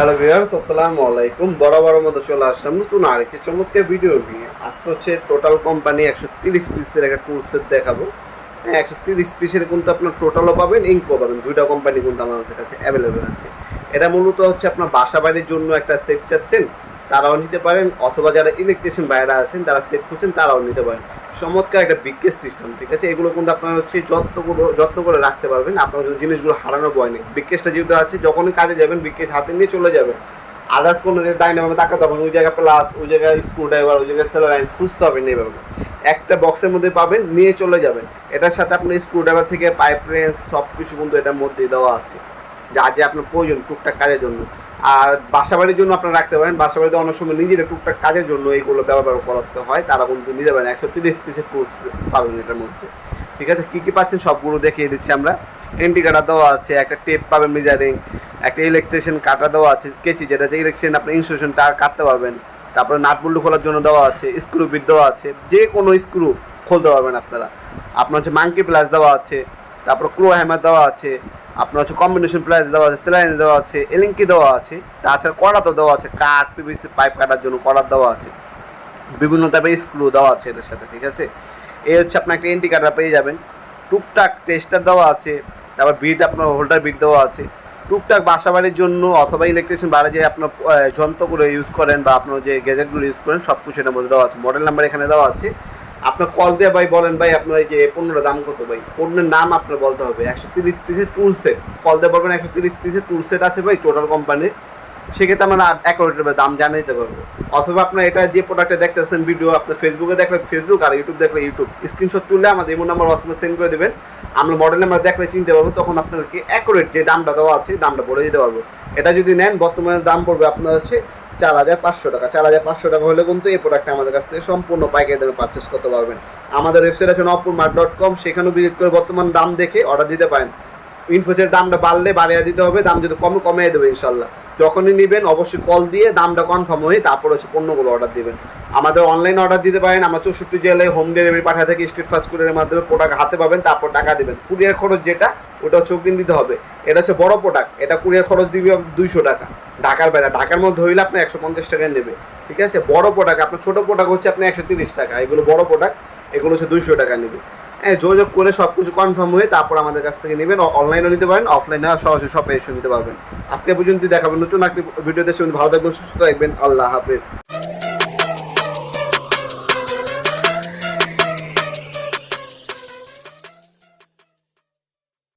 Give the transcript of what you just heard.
Hello viewers আসসালামু আলাইকুম। বড় মতো চলে আসলাম নতুন আরেকটি চমৎকার ভিডিও নিয়ে। আজকে হচ্ছে টোটাল কোম্পানি একশো তিরিশ পিসের একটা টুল সেট দেখাবো। হ্যাঁ একশো তিরিশ পিসের কিন্তু আপনার টোটালও পাবেন ইঙ্কও পাবেন। দুইটা কোম্পানি কিন্তু আমাদের কাছে অ্যাভেলেবেল আছে। এটা মূলত হচ্ছে আপনার বাসা বাড়ির জন্য একটা সেট চাচ্ছেন, তারাও নিতে পারেন। অথবা যারা ইলেকট্রিশিয়ান বাইরে আছেন, তারা সেট করছেন তারাও নিতে পারেন। চমৎকার একটা বিজ্ঞেস সিস্টেম ঠিক আছে? এগুলো কিন্তু আপনার হচ্ছে যত্নগুলো যত্ন করে রাখতে পারবেন। আপনার যদি জিনিসগুলো হারানো ভয় নেই। বিজ্ঞেসটা যেহেতু আছে যখনই কাজে যাবেন বিজ্ঞেস হাতে নিয়ে চলে যাবেন। আদার্স কোনো যে ডাইনামে তাকাতে হবে না, ওই জায়গায় প্লাস ওই জায়গায় স্ক্রু ড্রাইভার ওই জায়গায় সেলারাইন্স খুঁজতে হবে না এইভাবে একটা বক্সের মধ্যে পাবেন নিয়ে চলে যাবেন। এটার সাথে আপনার স্ক্রু ড্রাইভার থেকে পাইপ রেঞ্জ সব কিছু কিন্তু এটার মধ্যে দেওয়া আছে। যা যে আপনার প্রয়োজন টুকটাক কাজের জন্য। আর বাসা বাড়ির জন্য আপনারা রাখতে পারেন। বাসা বাড়িতে অনেক সময় নিজেরা টুকটাক কাজের জন্য এইগুলো ব্যবহার করতে হয়। তারা কিন্তু নিতে পারেন একশো তিরিশ পিসের টুলস পাবেন এটার মধ্যে। ঠিক আছে? কী কী পাচ্ছেন সবগুলো দেখিয়ে দিচ্ছি আমরা। এন্টি কাটা দেওয়া আছে, একটা টেপ পাবেন মেজারিং একটা ইলেকট্রিশিয়ান কাটা দেওয়া আছে, কেচি যেটা যে ইলেকট্রিশিয়ান আপনি ইনস্টলেশন তার কাটতে পারবেন। তারপরে নাট বল্টু খোলার জন্য দেওয়া আছে স্ক্রু বিট দেওয়া আছে, যে কোনো স্ক্রু খুলতে পারবেন আপনারা। আপনার হচ্ছে মাংকি প্লাস দেওয়া আছে, তারপর ক্রো হ্যামার দেওয়া আছে আপনার হচ্ছে কম্বিনেশন প্লাস দেওয়া আছে সেলাইন দেওয়া আছে এলিঙ্কি দেওয়া আছে, তাছাড়া কড়া তো দেওয়া আছে, কাঠ পিভিসি পাইপ কাটার জন্য কড়া দেওয়া আছে। বিভিন্ন টাইপের স্ক্রু দেওয়া আছে এটার সাথে, ঠিক আছে? এই হচ্ছে আপনার একটা এন্টি কাটার পেয়ে যাবেন। টুকটাক টেস্টার দেওয়া আছে, তারপর বিট আপনার হোল্ডার বিট দেওয়া আছে। টুকটাক বাসা বাড়ির জন্য অথবা ইলেকট্রিশিয়ান বাড়ি যে আপনার যন্ত্রগুলো ইউজ করেন বা আপনার যে গ্যাজেটগুলো ইউজ করেন সব কিছু এটার মধ্যে দেওয়া আছে। মডেল নাম্বার এখানে দেওয়া আছে। আপনার কল দিয়ে ভাই বলেন ভাই, আপনার এই যে পণ্যটার দাম কত ভাই? পণ্যের নাম আপনার বলতে হবে। একশো তিরিশ পিসের টুল সেট কল দিয়ে বলবেন একশো তিরিশ পিসের টুল সেট আছে ভাই টোটাল কোম্পানির সেক্ষেত্রে আমরা অ্যাকোরেটের দাম জানিয়ে দিতে পারব। অথবা আপনার এটা যে প্রোডাক্টে দেখতেছেন ভিডিও আপনার ফেসবুকে দেখলে ফেসবুক আর ইউটিউব দেখলে ইউটিউব স্ক্রিনশট তুললে আমাদের এমন নাম্বার হোয়াটসঅ্যাপে সেন্ড করে দেবেন। আমরা মডেল নাম্বার দেখলে চিনতে পারব, তখন আপনাদেরকে অ্যাকোরেট যে দামটা দেওয়া আছে, দামটা বলে দিতে পারব। এটা যদি নেন, বর্তমানে দাম পড়বে আপনার হচ্ছে চার হাজার পাঁচশো টাকা। চার হাজার পাঁচশো টাকা হলে কিন্তু এই প্রোডাক্টটা আমাদের কাছ থেকে সম্পূর্ণ পাইকারি দামে পারচেস করতে পারবেন। আমাদের ওয়েবসাইট আছে নপুর মার্ট ডট কম সেখানেও ভিজিট করে বর্তমান দাম দেখে অর্ডার দিতে পারেন। ইনফোসের দামটা বাড়লে বাড়িয়ে দিতে হবে, দাম যদি কমে কমিয়ে দেবে ইনশাল্লাহ যখনই নেবেন, অবশ্যই কল দিয়ে দামটা কনফার্ম হয়ে তারপর হচ্ছে পণ্যগুলো অর্ডার দিবেন। আমাদের অনলাইন অর্ডার দিতে পারেন, আমরা চৌষট্টি জেলায় হোম ডেলিভারি পাঠা থেকে স্ট্রিট ফাস্ট ফুডের মাধ্যমে প্রোডাক্ট হাতে পাবেন, তারপর টাকা দিবেন। কুরিয়ার খরচ যেটা ওটা হচ্ছে দিতে হবে। এটা হচ্ছে বড় প্রোডাক্ট এটা কুরিয়ার খরচ দিবে দুইশো টাকা। ঢাকার বাইরে। ঢাকার মধ্যে হইলে আপনি একশো পঞ্চাশ টাকায় নেবে। ঠিক আছে? বড় প্রোডাক্ট আপনার ছোটো প্রোডাক্ট হচ্ছে আপনি একশো তিরিশ টাকা। এগুলো বড় প্রোডাক্ট এগুলো হচ্ছে দুইশো টাকা নেবে। হ্যাঁ যোগাযোগ করে সব কিছু কনফার্ম হয়ে তারপর আমাদের কাছ থেকে নেবেন। অনলাইনেও নিতে পারেন অফলাইনে সরাসরি সব এসে নিতে পারবেন। আজকে পর্যন্ত দেখাবেন নতুন একটি ভিডিও দেশে ভালো থাকবেন, সুস্থ থাকবেন। আল্লাহ হাফেজ।